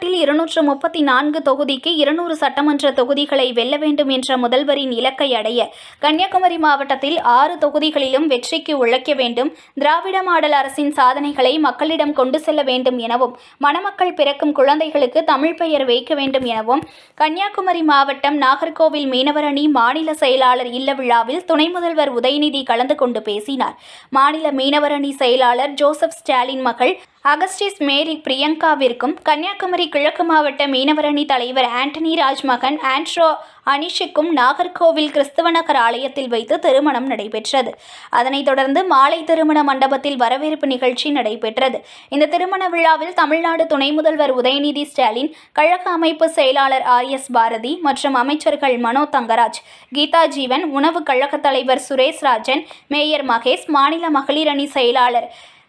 இருநூற்று முப்பத்தி நான்கு தொகுதிக்கு இருநூறு சட்டமன்ற தொகுதிகளை வெல்ல வேண்டும் என்ற முதல்வரின் இலக்கை அடைய கன்னியாகுமரி மாவட்டத்தில் ஆறு தொகுதிகளிலும் வெற்றிக்கு உழைக்க வேண்டும். திராவிட மாடல் அரசின் சாதனைகளை மக்களிடம் கொண்டு செல்ல வேண்டும் எனவும் மணமக்கள் பிறக்கும் குழந்தைகளுக்கு தமிழ் பெயர் வைக்க வேண்டும் எனவும் கன்னியாகுமரி மாவட்டம் நாகர்கோவில் மீனவரணி மாநில செயலாளர் இல்ல விழாவில் துணை முதல்வர் உதயநிதி கலந்து கொண்டு பேசினார். மாநில மீனவரணி செயலாளர் ஜோசப் ஸ்டாலின் மகள் அகஸ்டிஸ் மேரி பிரியங்காவிற்கும் கன்னியாகுமரி கிழக்கு மாவட்ட மீனவரணி தலைவர் ஆண்டனி ராஜ் மகன் ஆண்ட்ரோ அனிஷுக்கும் நாகர்கோவில் கிறிஸ்தவ நகர் ஆலயத்தில் வைத்து திருமணம் நடைபெற்றது. அதனைத் தொடர்ந்து மாலை திருமண மண்டபத்தில் வரவேற்பு நிகழ்ச்சி நடைபெற்றது. இந்த திருமண விழாவில் தமிழ்நாடு துணை முதல்வர் உதயநிதி ஸ்டாலின் கழக அமைப்பு செயலாளர் ஆர் எஸ் பாரதி மற்றும் அமைச்சர்கள் மனோ தங்கராஜ் கீதா ஜீவன் உணவு கழக தலைவர் சுரேஷ் ராஜன் மேயர் மகேஷ் மாநில மகளிர் அணி செயலாளர்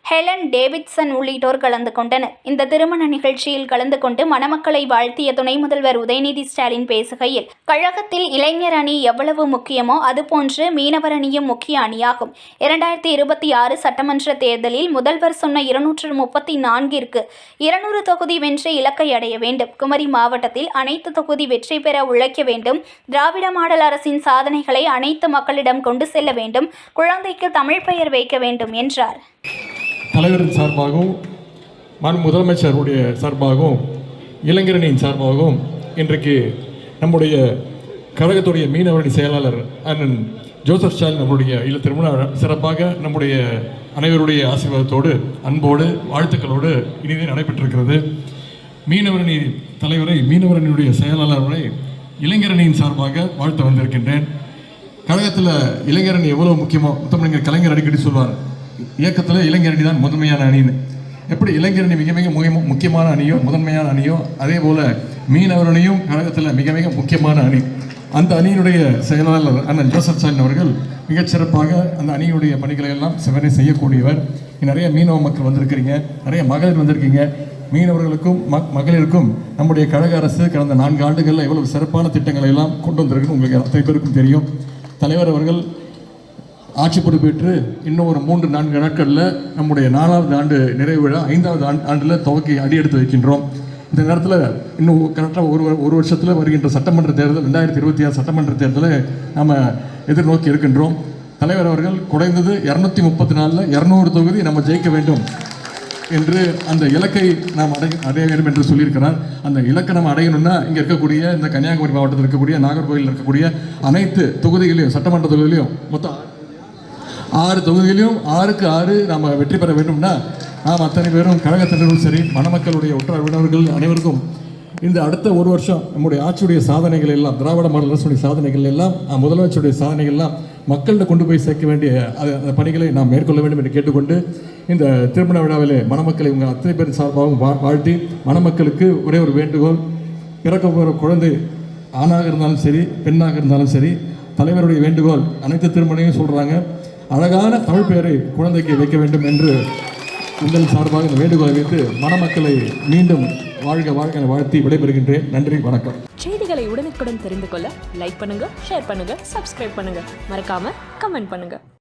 ஹெலன் டேவிட்சன் உள்ளிட்டோர் கலந்து கொண்டனர். இந்த திருமண நிகழ்ச்சியில் கலந்து கொண்டு மணமக்களை வாழ்த்திய துணை முதல்வர் உதயநிதி ஸ்டாலின் பேசுகையில் கழகத்தில் இளைஞர் அணி எவ்வளவு முக்கியமோ அதுபோன்று மீனவர் அணியும் முக்கிய அணியாகும். இரண்டாயிரத்தி இருபத்தி ஆறு சட்டமன்ற தேர்தலில் முதல்வர் சொன்ன இருநூற்று முப்பத்தி நான்கிற்கு இருநூறு தொகுதி வென்று இலக்கை அடைய வேண்டும். குமரி மாவட்டத்தில் அனைத்து தொகுதி வெற்றி பெற உழைக்க வேண்டும். திராவிட மாடல் அரசின் சாதனைகளை அனைத்து மக்களிடம் கொண்டு செல்ல வேண்டும். குழந்தைக்கு தமிழ் பெயர் வைக்க வேண்டும் என்றார். தலைவரின் சார்பாகவும் மண் முதலமைச்சருடைய சார்பாகவும் இளைஞரணியின் சார்பாகவும் இன்றைக்கு நம்முடைய கழகத்துடைய மீனவரணி செயலாளர் அண்ணன் ஜோசப் ஸ்டாலின் நம்முடைய இல்ல திருமண சிறப்பாக நம்முடைய அனைவருடைய ஆசீர்வாதத்தோடு அன்போடு வாழ்த்துக்களோடு இனிதே நடைபெற்றிருக்கிறது. மீனவரணி தலைவரை மீனவரணியுடைய செயலாளரை இளைஞரணியின் சார்பாக வாழ்த்து வந்திருக்கின்றேன். கழகத்தில் இளைஞரணி எவ்வளோ முக்கியமோ முத்தமிழர் கலைஞர் அடிக்கடி சொல்வார் இயக்கத்தில் இளைஞரணி தான் முதன்மையான அணின்னு. எப்படி இளைஞரணி மிக மிக முக்கிய முக்கியமான அணியோ முதன்மையான அணியோ அதே போல் மீனவரணியும் கழகத்தில் மிக மிக முக்கியமான அணி. அந்த அணியினுடைய செயலாளர் அண்ணன் ஜோசப் சாலின் அவர்கள் மிகச்சிறப்பாக அந்த அணியுடைய பணிகளை எல்லாம் சிவனை செய்யக்கூடியவர். நிறைய மீனவ மக்கள் வந்திருக்கிறீங்க நிறைய மகளிர் வந்திருக்கீங்க. மீனவர்களுக்கும் மகளிருக்கும் நம்முடைய கழக அரசு கடந்த நான்கு ஆண்டுகளில் எவ்வளவு சிறப்பான திட்டங்களை எல்லாம் கொண்டு வந்திருக்குன்னு உங்களுக்கு அத்தனை பேருக்கும் தெரியும். தலைவர் அவர்கள் ஆட்சி பொறுப்பேற்று இன்னும் ஒரு மூன்று நான்கு நாட்களில் நம்முடைய நாலாவது ஆண்டு நிறைவு விழா ஐந்தாவது ஆண்டு ஆண்டில் துவக்கி அடி எடுத்து வைக்கின்றோம். இந்த நேரத்தில் இன்னும் கரெக்டாக ஒரு ஒரு வருஷத்தில் வருகின்ற சட்டமன்ற தேர்தல் ரெண்டாயிரத்தி இருபத்தி ஆறு சட்டமன்ற தேர்தலை நாம் எதிர்நோக்கி இருக்கின்றோம். தலைவர் அவர்கள் குறைந்தது இரநூத்தி முப்பத்தி நாலில் இரநூறு தொகுதி நம்ம ஜெயிக்க வேண்டும் என்று அந்த இலக்கை நாம் அடைய அடைய வேண்டும் என்று சொல்லியிருக்கிறார். அந்த இலக்கை நம்ம அடையணும்னா இங்கே இருக்கக்கூடிய இந்த கன்னியாகுமரி மாவட்டத்தில் இருக்கக்கூடிய நாகர்கோவில் இருக்கக்கூடிய அனைத்து தொகுதிகளையும் சட்டமன்ற தொகுதிகளையும் மொத்தம் ஆறு தொகுதியிலும் ஆறுக்கு ஆறு நாம் வெற்றி பெற வேண்டும்னா நாம் அத்தனை பேரும் கழகத்தினரும் சரி மணமக்களுடைய ஒற்றார் உறவினர்கள் அனைவருக்கும் இந்த அடுத்த ஒரு வருஷம் நம்முடைய ஆட்சியுடைய சாதனைகள் எல்லாம் திராவிட மாடல் அரசுடைய சாதனைகள் எல்லாம் முதலமைச்சருடைய சாதனைகள் எல்லாம் மக்கள்கிட்ட கொண்டு போய் சேர்க்க வேண்டிய அந்த பணிகளை நாம் மேற்கொள்ள வேண்டும் என்று கேட்டுக்கொண்டு இந்த திருமண விழாவிலே மணமக்களை உங்கள் அத்தனை பேர் சார்பாகவும் வாழ்த்தி மணமக்களுக்கு ஒரே ஒரு வேண்டுகோள் பிறக்க போகிற குழந்தை ஆணாக இருந்தாலும் சரி பெண்ணாக இருந்தாலும் சரி தலைவருடைய வேண்டுகோள் அனைத்து திருமணையும் சொல்கிறாங்க அழகான தமிழ் பெயரை குழந்தைக்கு வைக்க வேண்டும் என்று உங்கள் சார்பாக இந்த வேண்டுகோளை வைத்து மணமக்களை மீண்டும் வாழ்க வாழ்க வாழ்த்தி விடைபெறுகின்றேன். நன்றி வணக்கம். செய்திகளை உடனுக்குடன் தெரிந்து கொள்ள லைக் பண்ணுங்க ஷேர் பண்ணுங்க சப்ஸ்கிரைப் பண்ணுங்க. மறக்காம கமெண்ட் பண்ணுங்க.